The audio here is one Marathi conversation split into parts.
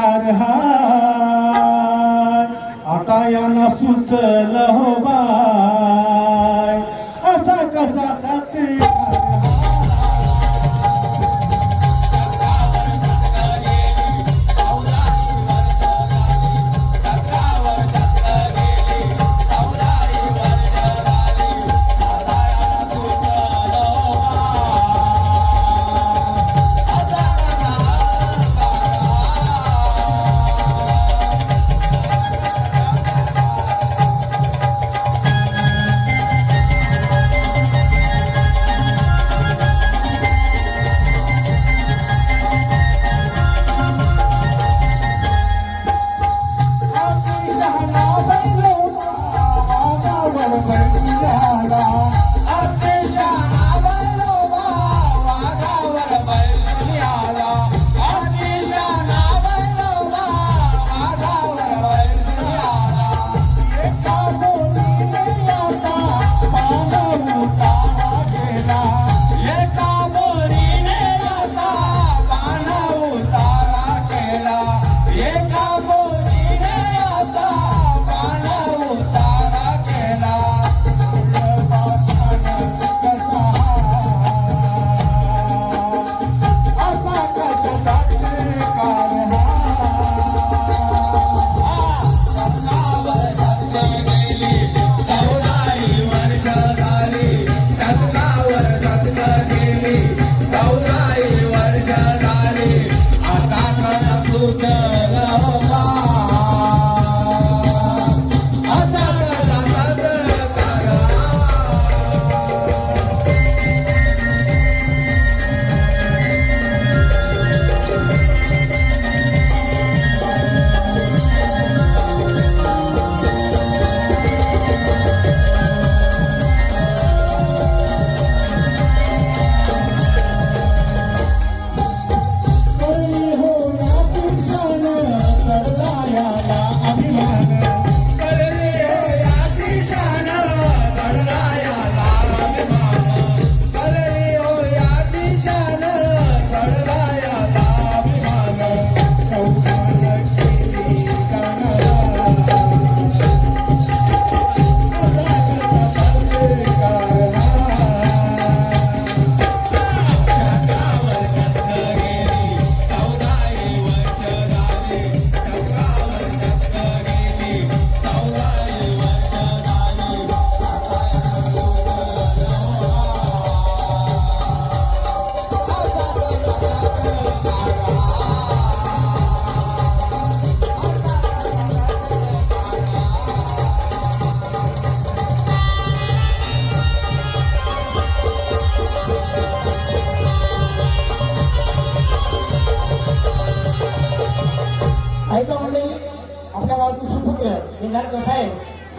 चार हाय. आता यांना सुचलं हो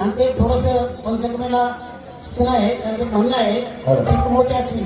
आणि एक थोडस पंचकमेला सूचना आहे म्हणणं आहे मोठ्याची